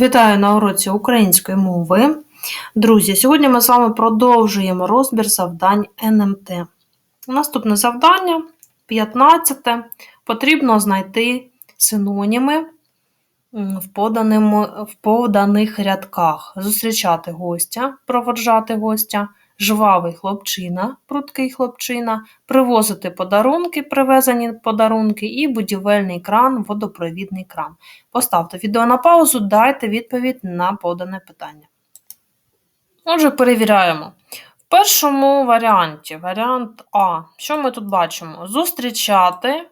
Вітаю на уроці української мови. Друзі, сьогодні ми з вами продовжуємо розбір завдань НМТ. Наступне завдання 15. Потрібно знайти синоніми в, поданим, в поданих рядках. Зустрічати гостя, проводжати гостя, жвавий хлопчина, пруткий хлопчина, привозити подарунки, привезені подарунки, і будівельний кран, водопровідний кран. Поставте відео на паузу, дайте відповідь на подане питання. Отже, перевіряємо. В першому варіанті, варіант А, що ми тут бачимо? Зустрічати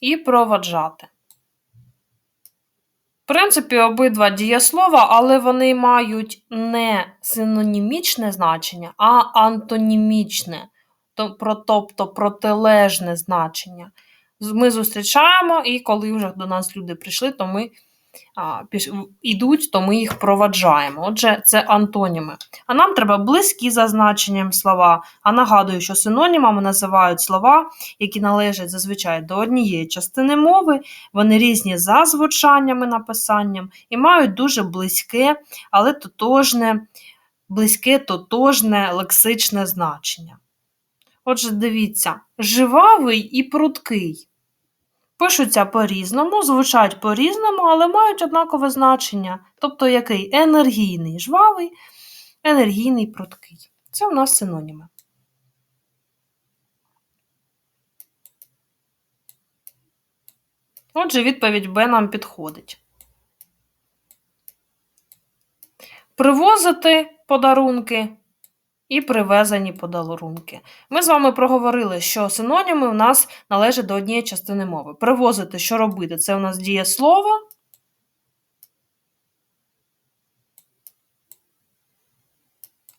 і проводжати. Принципі, обидва дієслова, але вони мають не синонімічне значення, а антонімічне, тобто протилежне значення. Ми зустрічаємо, і коли вже до нас люди прийшли, то ми йдуть, то ми їх проваджаємо. Отже, це антоніми. А нам треба близькі за значенням слова. А нагадую, що синонімами називають слова, які належать зазвичай до однієї частини мови, вони різні за звучанням і написанням і мають дуже близьке, але тотожне, близьке тотожне лексичне значення. Отже, дивіться, живавий і пруткий. Пишуться по-різному, звучать по-різному, але мають однакове значення. Тобто який енергійний жвавий, енергійний пруткий. Це у нас синоніми. Отже, відповідь Б нам підходить. Привозити подарунки і привезені подарунки. Ми з вами проговорили, що синоніми у нас належать до однієї частини мови. Привозити, що робити? Це у нас дієслово.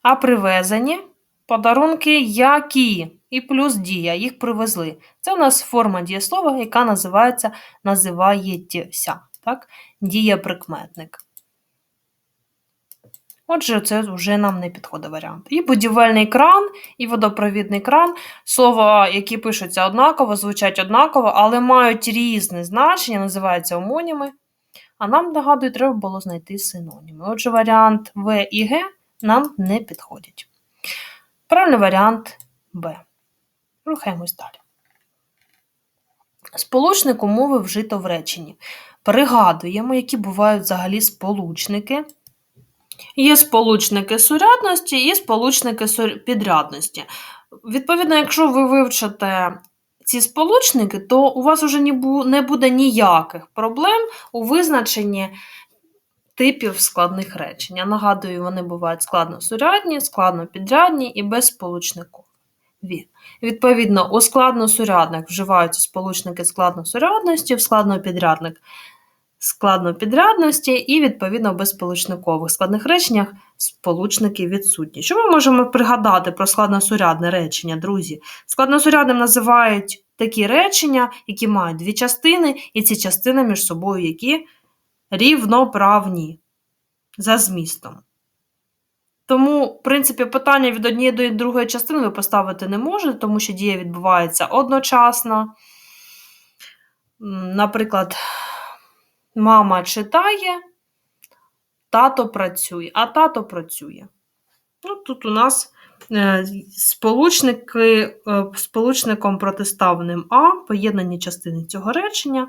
А привезені подарунки які? І плюс дія, їх привезли. Це у нас форма дієслова, яка називається називається. Так? Дієприкметник. Отже, це вже нам не підходить варіант. І будівельний кран, і водопровідний кран. Слова, які пишуться однаково, звучать однаково, але мають різне значення, називаються омоніми. А нам, нагадую, треба було знайти синоніми. Отже, варіант В і Г нам не підходять. Правильний варіант Б. Рухаємось далі. Сполучник умови вжито в реченні. Пригадуємо, які бувають взагалі сполучники. Є сполучники сурядності і сполучники підрядності. Відповідно, якщо ви вивчите ці сполучники, то у вас вже не буде ніяких проблем у визначенні типів складних речень. Я нагадую, вони бувають складносурядні, складнопідрядні і безсполучникові. Відповідно, у складносурядних вживаються сполучники складносурядності, в складнопідрядник складнопідрядності і, відповідно, в безсполучникових складних реченнях сполучники відсутні. Що ми можемо пригадати про складносурядне речення, друзі? Складносурядним називають такі речення, які мають дві частини, і ці частини між собою які рівноправні за змістом. Тому, в принципі, питання від однієї до другої частини ви поставити не можете, тому що дія відбувається одночасно. Наприклад, Мама читає, тато працює, а тато працює. Ну, Тут у нас е, сполучники, е, сполучником протиставним А, поєднані частини цього речення.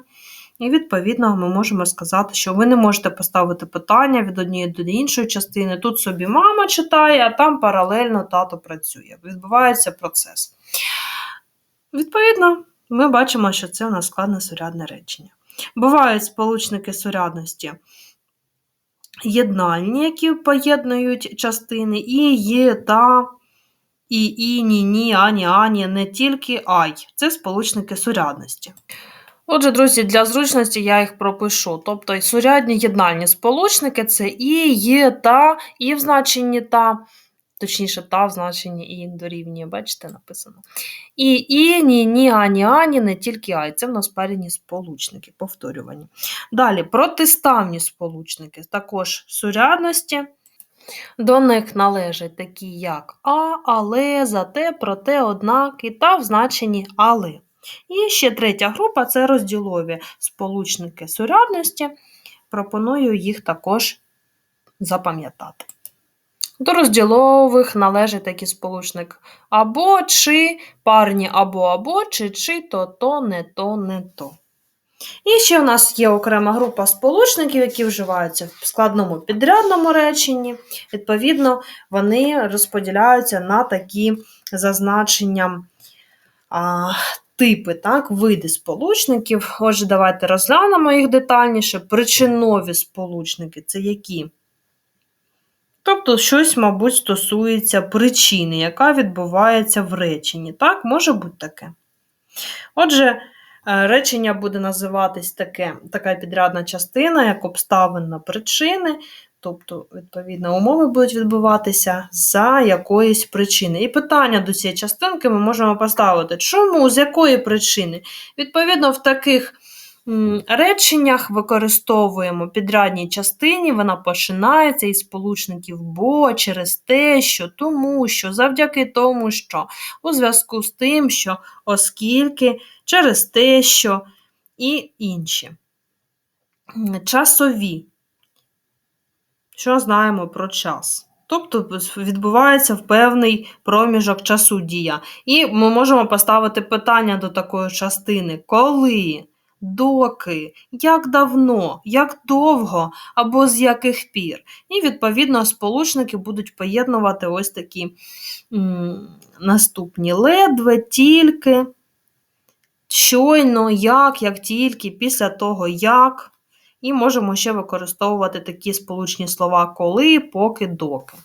І, відповідно, ми можемо сказати, що ви не можете поставити питання від однієї до іншої частини. Тут собі мама читає, а там паралельно тато працює. Відбувається процес. Відповідно, ми бачимо, що це у нас складне сурядне речення. Бувають сполучники сурядності єднальні, які поєднують частини, і є та, і, і, ні, ні, ані, ані, не тільки ай. Це сполучники сурядності. Отже, друзі, для зручності я їх пропишу. Тобто сурядні єднальні сполучники це і, є, та, і в значенні та точніше, та в значенні і дорівнює, бачите, написано. І, і, ні, ні, ані, ані, не тільки ай. Це в нас парені сполучники, повторювані. Далі, протиставні сполучники, також сурядності. До них належать такі, як а, але, зате, проте, однак і та в значенні але. І ще третя група це розділові сполучники сурядності. пропоную їх також запам'ятати. До розділових належить такий сполучник або чи, парні або або, чи чи, то то, не то, не то. І ще в нас є окрема група сполучників, які вживаються в складному підрядному реченні. Відповідно, вони розподіляються на такі зазначення а, типи, так, види сполучників. Отже, давайте розглянемо їх детальніше. Причинові сполучники це які? Тобто, щось, мабуть, стосується причини, яка відбувається в реченні. Так, може бути таке. Отже, е, речення буде називатись таке, така підрядна частина, як обставина причини. Тобто, відповідно, умови будуть відбуватися за якоїсь причини. І питання до цієї частинки ми можемо поставити, чому, з якої причини? Відповідно, в таких реченнях використовуємо підрядній частині, вона починається із сполучників бо, через те, що, тому що, завдяки тому, що, у зв'язку з тим, що, оскільки, через те, що і інші. Часові. Що знаємо про час? Тобто відбувається в певний проміжок часу дія. І ми можемо поставити питання до такої частини, коли доки, як давно, як довго або з яких пір. І, відповідно, сполучники будуть поєднувати ось такі м, наступні ледве, тільки, щойно, як, як тільки, після того як. І можемо ще використовувати такі сполучні слова коли, поки, доки.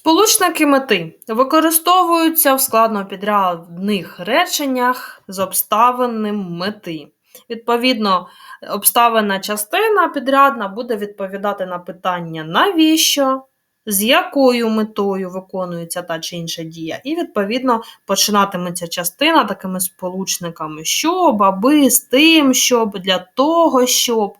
Сполучники мети використовуються в складнопідрядних реченнях з обставинним мети. Відповідно, обставина частина підрядна буде відповідати на питання навіщо, з якою метою виконується та чи інша дія. І, відповідно, починатиметься частина такими сполучниками, щоб, аби, з тим, щоб, для того, щоб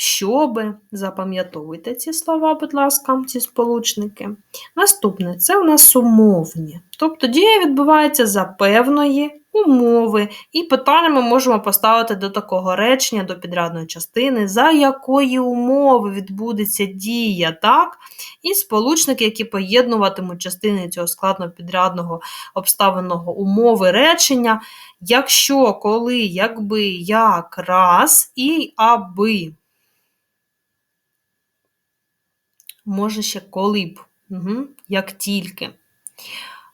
щоби. Запам'ятовуйте ці слова, будь ласка, ці сполучники. Наступне це у нас умовні. Тобто дія відбувається за певної умови. І питання ми можемо поставити до такого речення, до підрядної частини, за якої умови відбудеться дія. так? І сполучники, які поєднуватимуть частини цього складно підрядного обставиного умови речення, якщо, коли, якби, як, раз і аби. Може ще коли б, угу, як тільки.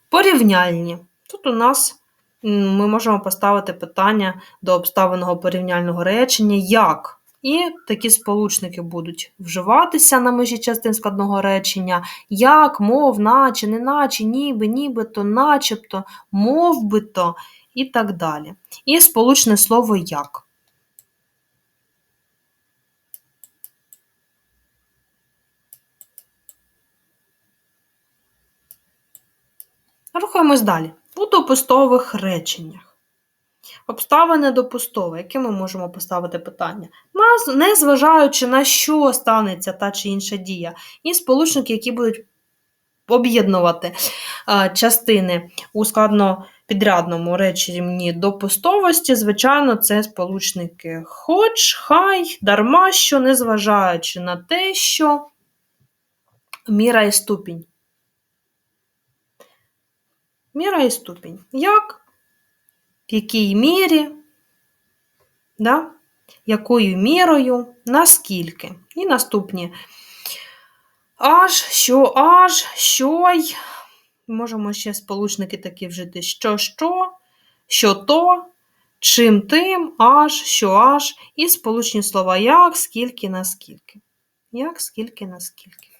Порівняльні. Тут у нас ми можемо поставити питання до обставиного порівняльного речення як. І такі сполучники будуть вживатися на межі частин складного речення, як, мов, наче, не наче, ніби, нібито, начебто, мов би то і так далі. І сполучне слово як. Рухаємось далі. У допустових реченнях. Обставини допустове, яке ми можемо поставити питання, не зважаючи на що станеться та чи інша дія, і сполучники, які будуть об'єднувати частини у складнопідрядному реченні допустовості, звичайно, це сполучники хоч, хай, дарма що, незважаючи на те, що міра і ступінь. Міра і ступінь. Як? В якій мірі, да? якою мірою, наскільки. І наступні аж, що аж, що й. Можемо ще сполучники такі вжити що, що, що то, чим тим, аж, що аж, і сполучні слова як, скільки, наскільки. Як, скільки, наскільки.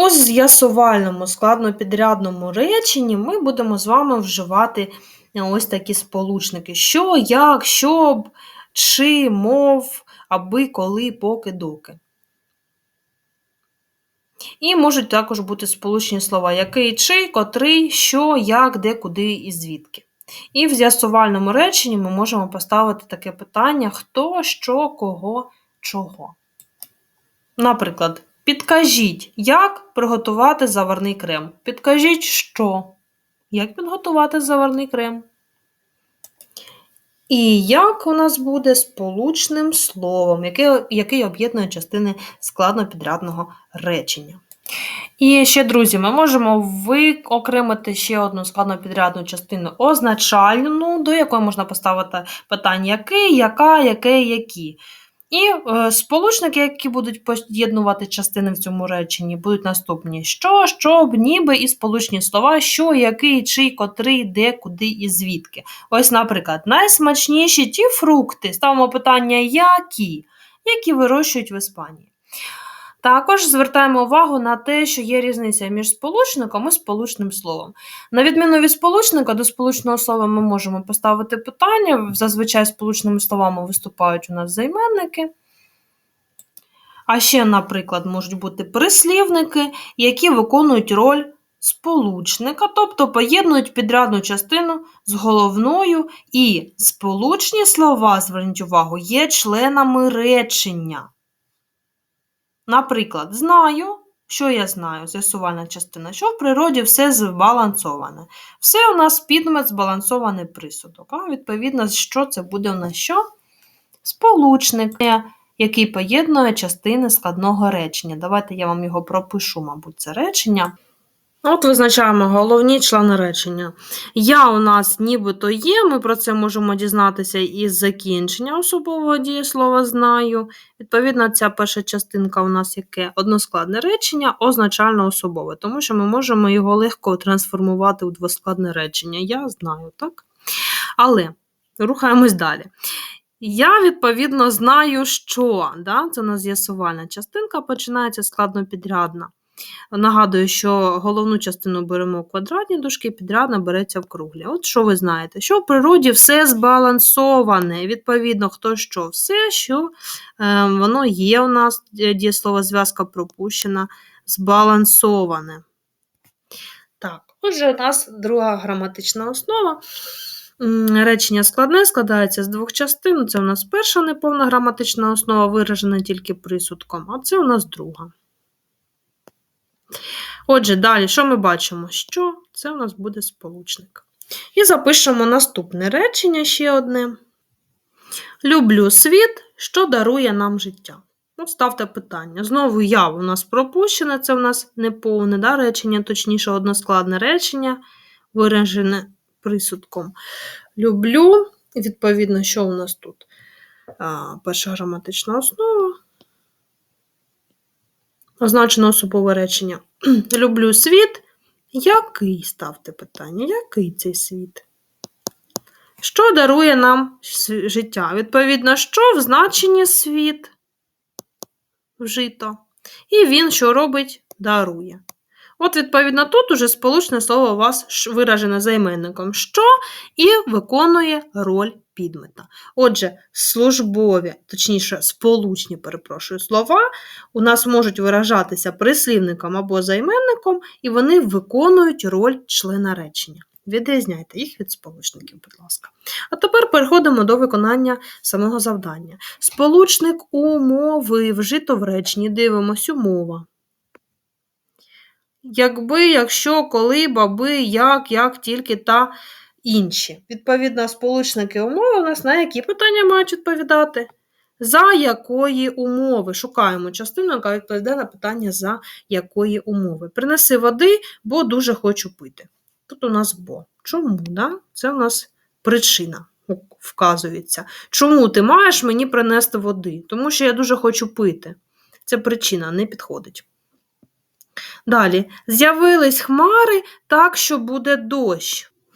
У з'ясувальному складнопідрядному реченні ми будемо з вами вживати ось такі сполучники: що, як, щоб, чи, мов, аби, коли, поки, доки. І можуть також бути сполучені слова який, чи, котрий, що, як, де, куди і звідки. І в з'ясувальному реченні ми можемо поставити таке питання: хто, що, кого, чого. Наприклад, підкажіть, як приготувати заварний крем. Підкажіть, що? Як підготувати заварний крем? І як у нас буде сполучним словом, який, який об'єднує частини складно-підрядного речення. І ще, друзі, ми можемо виокремити ще одну складно-підрядну частину означальну, до якої можна поставити питання який, яка, яке, які. І е, сполучники, які будуть поєднувати частини в цьому реченні, будуть наступні: що, щоб, ніби і сполучні слова, що, який, чий, котрий, де, куди і звідки. Ось, наприклад, найсмачніші ті фрукти. Ставимо питання, які, які вирощують в Іспанії. Також звертаємо увагу на те, що є різниця між сполучником і сполучним словом. На відміну від сполучника, до сполучного слова ми можемо поставити питання. Зазвичай сполучними словами виступають у нас займенники. А ще, наприклад, можуть бути прислівники, які виконують роль сполучника, тобто поєднують підрядну частину з головною, і сполучні слова, зверніть увагу, є членами речення. Наприклад, знаю, що я знаю, з'ясувальна частина, що в природі все збалансоване. Все у нас підмет збалансований присудок. А Відповідно, що це буде у нас що? Сполучник, який поєднує частини складного речення. Давайте я вам його пропишу, мабуть, це речення. От визначаємо головні члени речення. Я у нас нібито є, ми про це можемо дізнатися із закінчення особового дієслова знаю. Відповідно, ця перша частинка у нас яке односкладне речення, означально особове, тому що ми можемо його легко трансформувати у двоскладне речення. Я знаю, так? Але рухаємось далі. Я, відповідно, знаю, що. Да? Це у нас з'ясувальна частинка починається складно-підрядна. Нагадую, що головну частину беремо в квадратні дужки, підрядна береться в круглі. От що ви знаєте? Що в природі все збалансоване. Відповідно, хто що, все, що е, воно є у нас, дієслова зв'язка пропущена, збалансоване. Так, отже, у нас друга граматична основа. Речення складне складається з двох частин. Це у нас перша неповна граматична основа, виражена тільки присудком, а це у нас друга. Отже, далі, що ми бачимо? Що це у нас буде сполучник. І запишемо наступне речення ще одне. Люблю світ, що дарує нам життя. Ну, ставте питання. Знову я у нас пропущене, це в нас неповне да, речення, точніше, односкладне речення, виражене присудком. Люблю, відповідно, що у нас тут? А, Перша граматична основа. Означено особове речення. Люблю світ. Який ставте питання? Який цей світ? Що дарує нам життя? Відповідно, що в значенні світ вжито. І він, що робить, дарує. От, відповідно, тут уже сполучне слово у вас виражене займенником що і виконує роль підмета. Отже, службові, точніше, сполучні, перепрошую, слова у нас можуть виражатися прислівником або займенником, і вони виконують роль члена речення. Відрізняйте їх від сполучників, будь ласка. А тепер переходимо до виконання самого завдання. Сполучник умови вжито в реченні. Дивимось умова. Якби, якщо, коли, баби, як, як, тільки та інші. Відповідно, сполучники умови у нас на які питання мають відповідати? За якої умови? Шукаємо частину, яка відповідає на питання, за якої умови. Принеси води, бо дуже хочу пити. Тут у нас бо. Чому? Да? Це у нас причина вказується. Чому ти маєш мені принести води? Тому що я дуже хочу пити. Це причина, не підходить. Далі, з'явились хмари так, що буде дощ.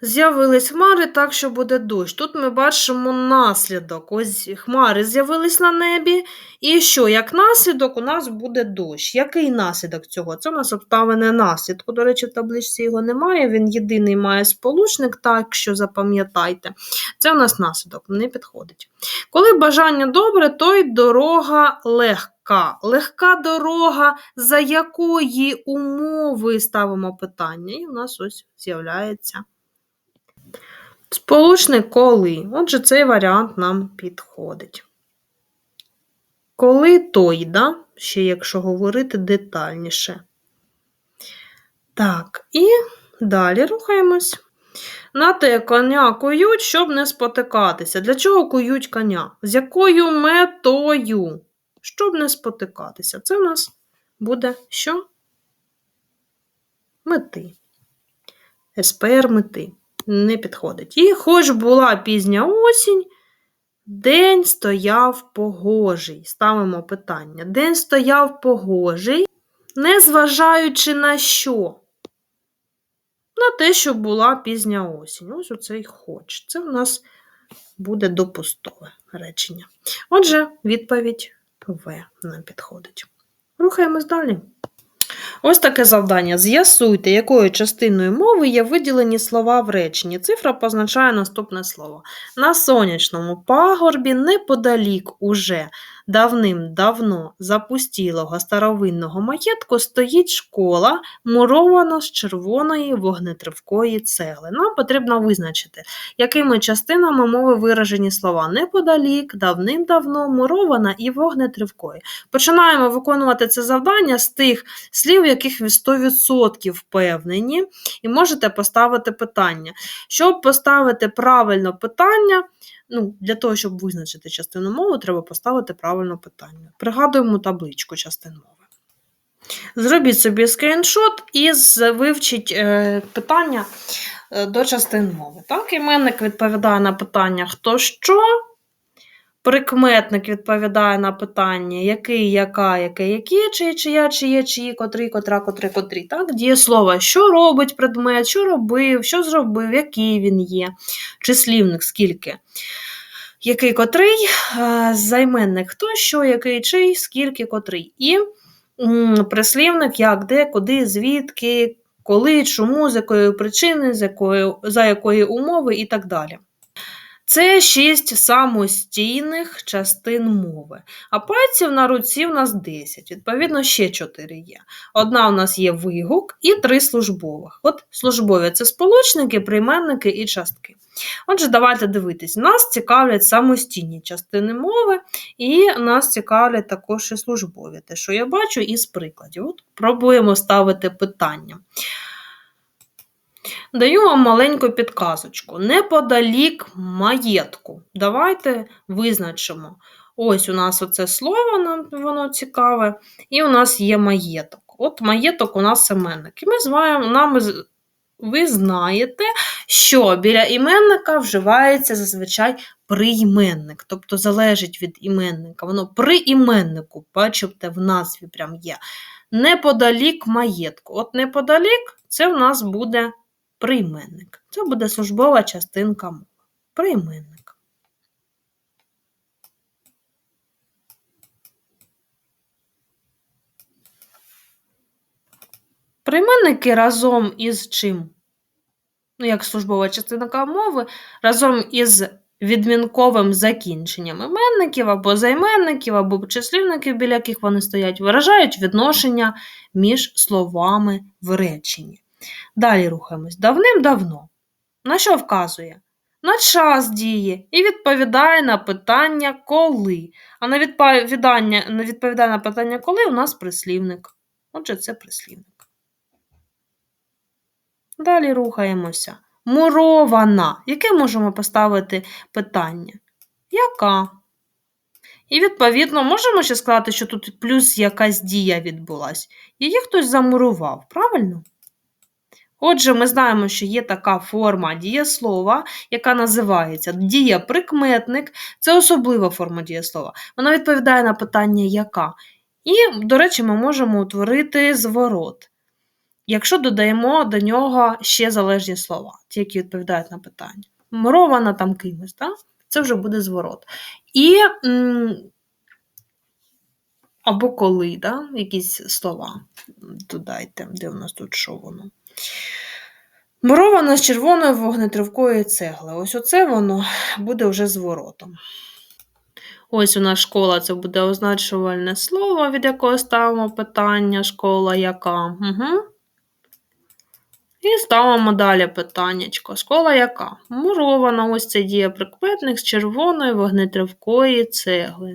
З'явились хмари так, що буде дощ. Тут ми бачимо наслідок. Ось хмари з'явились на небі. І що, як наслідок, у нас буде дощ. Який наслідок цього? Це у нас обставини наслідку. До речі, в табличці його немає. Він єдиний має сполучник, так що запам'ятайте. Це у нас наслідок, не підходить. Коли бажання добре, то й дорога легка. Легка дорога, за якої умови ставимо питання. І у нас ось з'являється. Сполучник коли. Отже, цей варіант нам підходить. Коли той, да? ще якщо говорити детальніше. Так, і далі рухаємось. На те коня кують, щоб не спотикатися. Для чого кують коня? З якою метою? Щоб не спотикатися. Це в нас буде що? Мети. СПР мети не підходить. І хоч була пізня осінь, день стояв погожий. Ставимо питання. День стояв погожий, незважаючи на що? На те, що була пізня осінь. Ось оцей хоч. Це в нас буде допустове речення. Отже, відповідь В нам підходить. Рухаємось далі. Ось таке завдання. З'ясуйте, якою частиною мови є виділені слова в реченні. Цифра позначає наступне слово. На сонячному пагорбі неподалік уже давним-давно запустілого старовинного маєтку стоїть школа, мурована з червоної вогнетривкої цегли. Нам потрібно визначити, якими частинами мови виражені слова неподалік, давним-давно, мурована і вогнетривкої. Починаємо виконувати це завдання з тих слів, яких ви 100% впевнені, і можете поставити питання. Щоб поставити правильно питання, ну, для того, щоб визначити частину мови, треба поставити правильно питання. Пригадуємо табличку частин мови. Зробіть собі скріншот і вивчіть е, питання е, до частин мови. Так, іменник відповідає на питання хто що. Прикметник відповідає на питання, який, яка, яке, які, чиї, чия, чиє, чиї, котрий, котра, котрий, котрі. Так? Дієслово, що робить предмет, що робив, що зробив, який він є, числівник, скільки. Який котрий, займенник хто, що, який, чий, скільки, котрий. І прислівник, як, де, куди, звідки, коли, чому, з якої причини, з якої, за якої умови і так далі. Це шість самостійних частин мови. А пальців на руці в нас 10. Відповідно, ще 4 є. Одна у нас є вигук і три службових. От службові це сполучники, прийменники і частки. Отже, давайте дивитись. Нас цікавлять самостійні частини мови, і нас цікавлять також і службові. Те, що я бачу, із прикладів. От Пробуємо ставити питання. Даю вам маленьку підказочку. Неподалік маєтку. Давайте визначимо. Ось у нас оце слово, воно цікаве, і у нас є маєток. От маєток у нас іменник. І ми знаємо, нам, ви знаєте, що біля іменника вживається зазвичай прийменник, тобто залежить від іменника. Воно при іменнику, бачите, в назві прям є. Неподалік маєтку. От неподалік це в нас буде прийменник. Це буде службова частинка мови. Прийменник. Прийменники разом із чим? Ну, як службова частинка мови, разом із відмінковим закінченням іменників або займенників, або числівників, біля яких вони стоять, виражають відношення між словами в реченні. Далі рухаємось. Давним-давно. На що вказує? На час діє і відповідає на питання коли. А на відповідання, на відповідає на питання коли у нас прислівник. Отже, це прислівник. Далі рухаємося. Мурована. Яке можемо поставити питання? Яка? І, відповідно, можемо ще сказати, що тут плюс якась дія відбулась. Її хтось замурував, правильно? Отже, ми знаємо, що є така форма дієслова, яка називається дієприкметник. Це особлива форма дієслова. Вона відповідає на питання яка. І, до речі, ми можемо утворити зворот. якщо додаємо до нього ще залежні слова, ті, які відповідають на питання. Мурована там кимось, да? це вже буде зворот. І або коли, да? якісь слова додайте, де у нас тут що воно. Мурована з червоної вогнетривкої цегли. Ось оце воно буде вже зворотом. Ось у нас школа це буде означувальне слово, від якого ставимо питання, школа яка. Угу. І ставимо далі питаннячко. Школа яка? Мурована, ось це дієприкметник з червоної вогнетривкої цегли.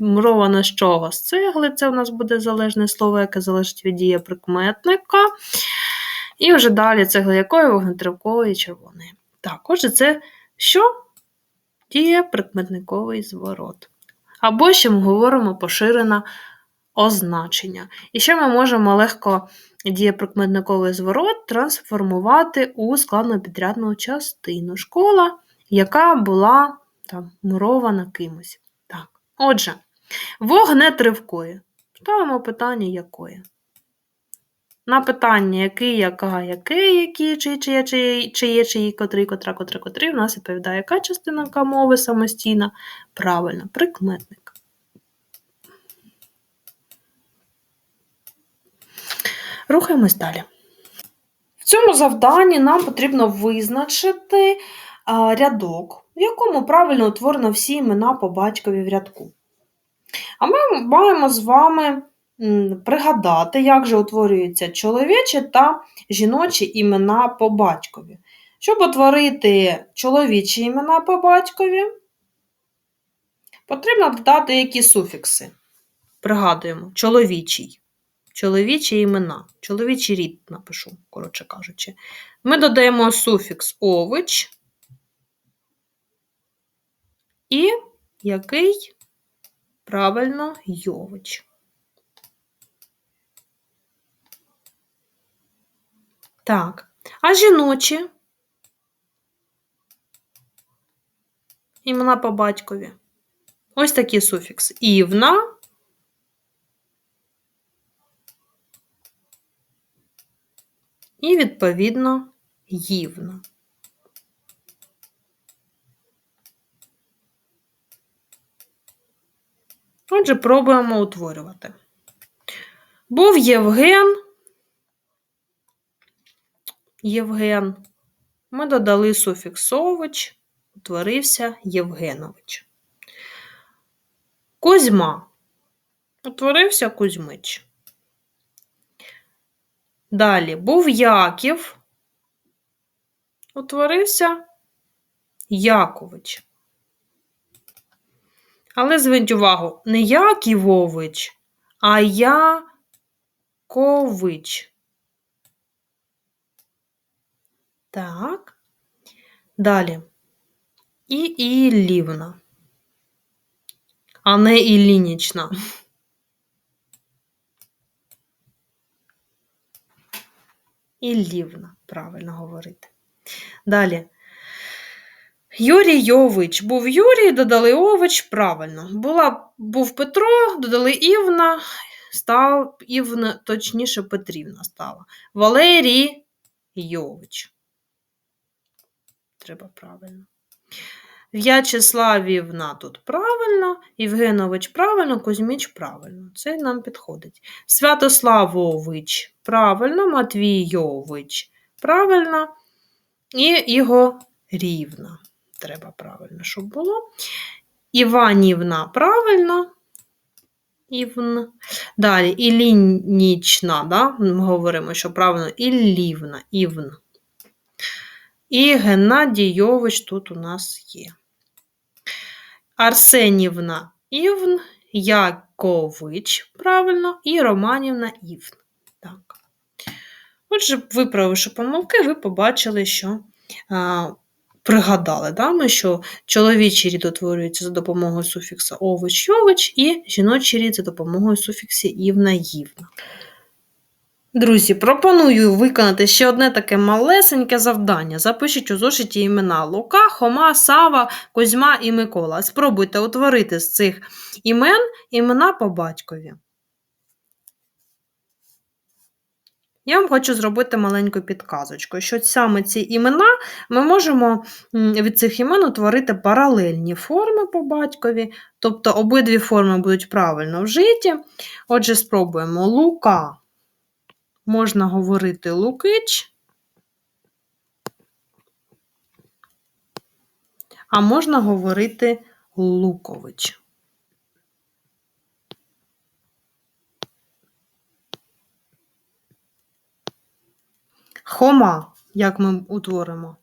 Мурована з чого? З цегли, це у нас буде залежне слово, яке залежить від дієприкметника. І вже далі цегли якої вогнетривкої червоної. Так, отже, це що? Дієприкметниковий зворот. Або ще ми говоримо поширене означення. І ще ми можемо легко дієприкметниковий зворот трансформувати у складну підрядну частину. Школа, яка була там мурована кимось. Так. Отже, вогнетривкої. Ставимо питання якої. На питання, який, яка, який, які, чи, чи, чи, чи є, чиї, котрий, котра, котра, котрий, у нас відповідає, яка частина мови самостійна? Правильно, прикметник. Рухаємось далі. В цьому завданні нам потрібно визначити рядок, в якому правильно утворено всі імена по батькові в рядку. А ми маємо з вами пригадати, як же утворюються чоловічі та жіночі імена по батькові. Щоб утворити чоловічі імена по батькові, потрібно додати які суфікси. Пригадуємо, чоловічий чоловічі імена, чоловічий рід напишу, коротше кажучи. Ми додаємо суфікс ович і який правильно йович. Так, а жіночі імена по батькові. Ось такий суфікс. Івна і, відповідно, гівна. Отже, пробуємо утворювати. Був Євген. Євген. Ми додали суфіксович, утворився Євгенович. Кузьма. Утворився Кузьмич. Далі був Яків, утворився Якович. Але зверніть увагу, не Яківович, а Якович. Так. Далі. І Іллівна, а не Іллінічна. Іллівна, правильно говорити. Далі. Юрій Йович. Був Юрій, додали Ович, правильно. Була, Був Петро, додали Івна, став Івна, точніше, Петрівна стала. Валерій Йович. Треба правильно. В'ячеславівна тут правильно, Євгенович правильно, Кузьміч правильно. Це нам підходить. Святославович правильно, Матвійович правильно. І Ігорівна. Треба правильно, щоб було. Іванівна правильно. Івн. Далі Ілінічна, да? ми говоримо, що правильно Іллівна, Івн. І Геннадійович тут у нас є. Арсенівна Івн, Якович, правильно, і Романівна Івн. Так. Отже, виправивши помилки, ви побачили, що а, пригадали, да, ми, що чоловічий рід утворюється за допомогою суфікса ович йович і жіночий рід за допомогою суфіксі івна ївна. Друзі, пропоную виконати ще одне таке малесеньке завдання. Запишіть у зошиті імена Лука, Хома, Сава, Козьма і Микола. Спробуйте утворити з цих імен імена по батькові. Я вам хочу зробити маленьку підказочку, що саме ці імена ми можемо від цих імен утворити паралельні форми по батькові, тобто обидві форми будуть правильно вжиті. Отже, спробуємо Лука. Можна говорити Лукич, а можна говорити Лукович. Хома, як ми утворимо?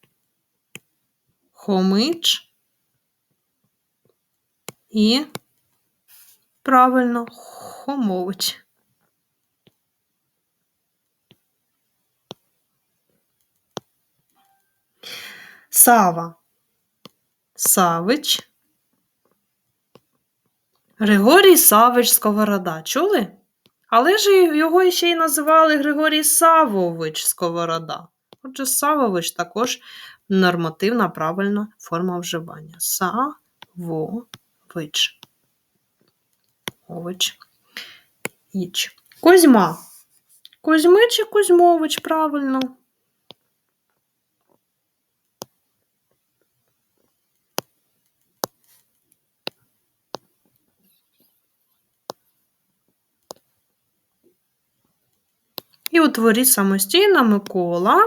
Хомич і правильно Хомович. Сава. Савич. Григорій Савич Сковорода. Чули? Але ж його ще й називали Григорій Савович Сковорода. Отже, Савович також нормативна правильна форма вживання. Савович. Ович. Іч. Кузьма. Кузьмич і Кузьмович, правильно. І утворіть самостійно Микола.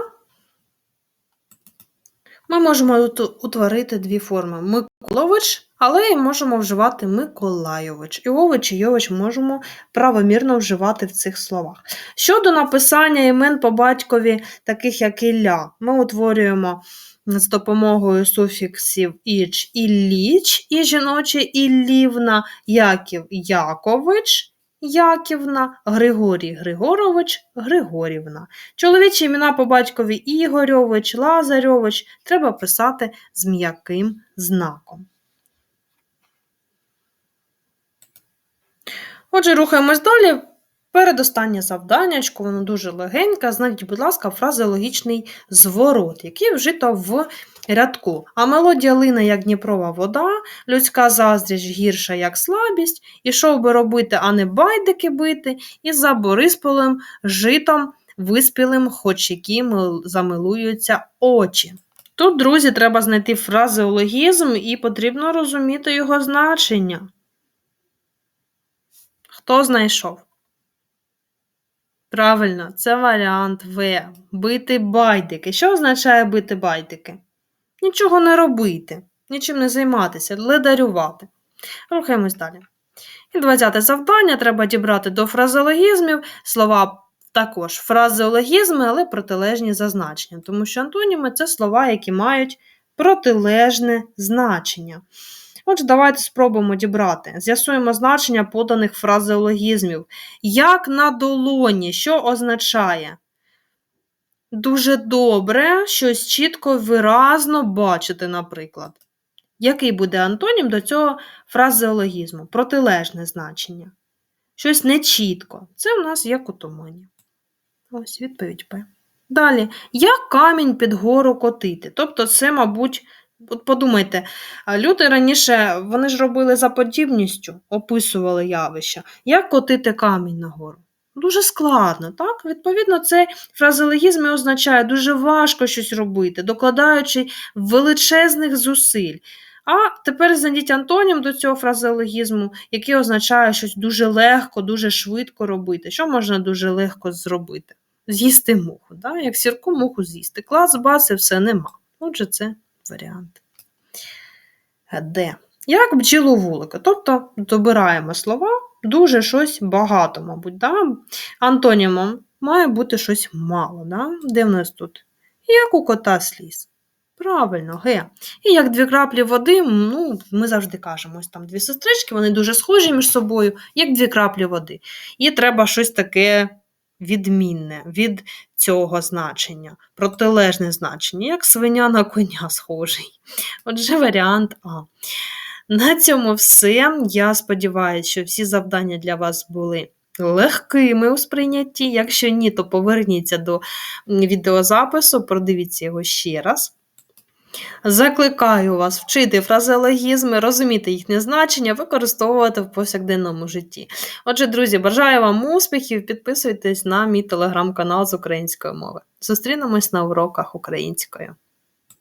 Ми можемо утворити дві форми Миколович, але і можемо вживати Миколайович. І Ович і Йович можемо правомірно вживати в цих словах. Щодо написання імен по батькові, таких як Ілля, ми утворюємо з допомогою суфіксів іч Ілліч і жіноче Іллівна, Яків Якович. Яківна, Григорій Григорович, Григорівна. Чоловічі імена по батькові Ігорьович, Лазарьович треба писати з м'яким знаком. Отже, рухаємось далі. Передостаннє завданнячко, воно дуже легеньке. Знайдіть, будь ласка, фразеологічний зворот, який вжито в рядку. А мелодія лина, як Дніпрова вода, людська заздріч гірша, як слабість, ішов би робити, а не байдики бити, і за Борисполем житом виспілим, хоч які замилуються очі. Тут, друзі, треба знайти фразеологізм і потрібно розуміти його значення. Хто знайшов? Правильно, це варіант В. Бити байдики. Що означає бити байдики? Нічого не робити, нічим не займатися, ледарювати. Рухаємось далі. І 20 завдання треба дібрати до фразеологізмів слова також фразеологізми, але протилежні за значенням, тому що антоніми це слова, які мають протилежне значення. Отже, давайте спробуємо дібрати. З'ясуємо значення поданих фразеологізмів. Як на долоні, що означає? Дуже добре щось чітко виразно бачити, наприклад. Який буде антонім до цього фразеологізму? Протилежне значення. Щось нечітко. Це в нас як у тумані. Ось відповідь П. Далі, як камінь під гору котити? Тобто, це, мабуть, От подумайте, люди раніше вони ж робили за подібністю, описували явища, як котити камінь нагору. Дуже складно, так? Відповідно, цей фразеологізм означає дуже важко щось робити, докладаючи величезних зусиль. А тепер знайдіть антонім до цього фразеологізму, який означає щось дуже легко, дуже швидко робити. Що можна дуже легко зробити? З'їсти муху. Да? Як сірку муху з'їсти. Клас, бас і все нема. Отже, це варіант. Д. Як бджілу вулика. Тобто добираємо слова, дуже щось багато, мабуть. Да? Антонімом має бути щось мало. Да? Де в нас тут? Як у кота сліз. Правильно, Г. І як дві краплі води, ну, ми завжди кажемо, ось там дві сестрички, вони дуже схожі між собою, як дві краплі води. І треба щось таке відмінне від цього значення, протилежне значення, як свиня на коня схожий. Отже, варіант А. На цьому все. Я сподіваюся, що всі завдання для вас були легкими у сприйнятті. Якщо ні, то поверніться до відеозапису, продивіться його ще раз. Закликаю вас вчити фразеологізми, розуміти їхнє значення, використовувати в повсякденному житті. Отже, друзі, бажаю вам успіхів, підписуйтесь на мій телеграм-канал з української мови. Зустрінемось на уроках української.